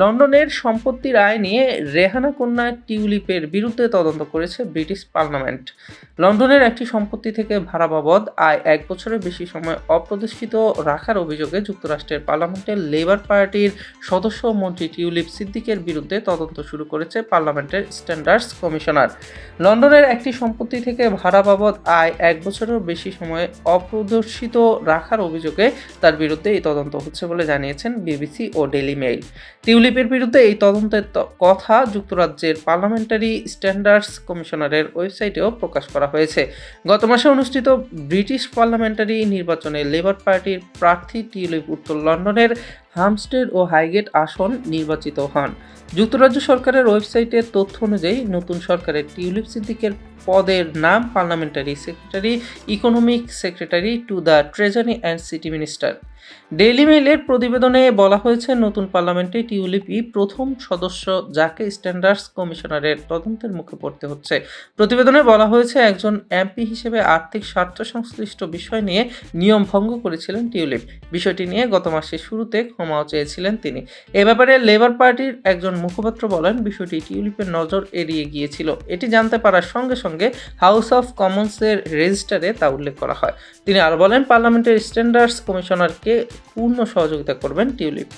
লন্ডনের সম্পত্তির আয় নিয়ে রেহানা কন্যা টিউলিপের বিরুদ্ধে তদন্ত করেছে ব্রিটিশ পার্লামেন্ট। লন্ডনের একটি সম্পত্তি থেকে ভাড়া বাবদ আয় এক বছরের বেশি সময় অপ্রতিষ্ঠিত রাখার অভিযোগে যুক্তরাষ্ট্রের পার্লামেন্টের লেবার পার্টির সদস্য মন্ত্রী টিউলিপ সিদ্দিকের বিরুদ্ধে তদন্ত শুরু করেছে পার্লামেন্টের স্ট্যান্ডার্ডস কমিশনার। লন্ডনের একটি সম্পত্তি থেকে ভাড়া বাবদ আয় এক বছরের বেশি সময় অপ্রদর্শিত রাখার অভিযোগে তার বিরুদ্ধে এই তদন্ত হচ্ছে বলে জানিয়েছেন বিবিসি ও ডেইলি মেইল। টিউলিপের বিরুদ্ধে এই তদন্তের কথা যুক্তরাজ্যের পার্লামেন্টারি স্ট্যান্ডার্ডস কমিশনারের ওয়েবসাইটেও প্রকাশ করা হয়েছে। গত মাসে অনুষ্ঠিত ব্রিটিশ পার্লামেন্টারি নির্বাচনে লেবার পার্টির প্রার্থী টিউলিপ উত্তর লন্ডনের হামস্টেড ও হাইগেট আসন নির্বাচিত হন। যুক্তরাজ্য সরকারের ওয়েবসাইটের তথ্য অনুযায়ী, নতুন সরকারের টিউলিপ সিদ্দিকের পদের নাম parliamentary secretary, economic secretary to the treasury and city minister. Daily মেইলের প্রতিবেদনে বলা হয়েছে, নতুন পার্লামেন্টে টিউলিপি প্রথম সদস্য যাকে স্ট্যান্ডার্ডস কমিশনারের তদন্তের মুখে পড়তে হচ্ছে। প্রতিবেদনে বলা হয়েছে, একজন এমপি হিসেবে আর্থিক স্বার্থ সংশ্লিষ্ট বিষয় নিয়ে নিয়ম ভঙ্গ করেছিলেন টিউলিপ। বিষয়টি নিয়ে গত মাসের শুরুতে ক্ষমাও চেয়েছিলেন তিনি। এ ব্যাপারে লেবার পার্টির একজন মুখপাত্র বলেন, বিষয়টি টিউলিপের নজর এড়িয়ে গিয়েছিল। এটি জানতে পারার সঙ্গে সঙ্গে হাউস অফ কমন্সের রেজিস্টারে তা উল্লেখ করা হয়। তিনি আরও বলেন, পার্লামেন্টের স্ট্যান্ডার্ডস কমিশনারকে পূর্ণ সহযোগিতা করবেন টিউলিপ।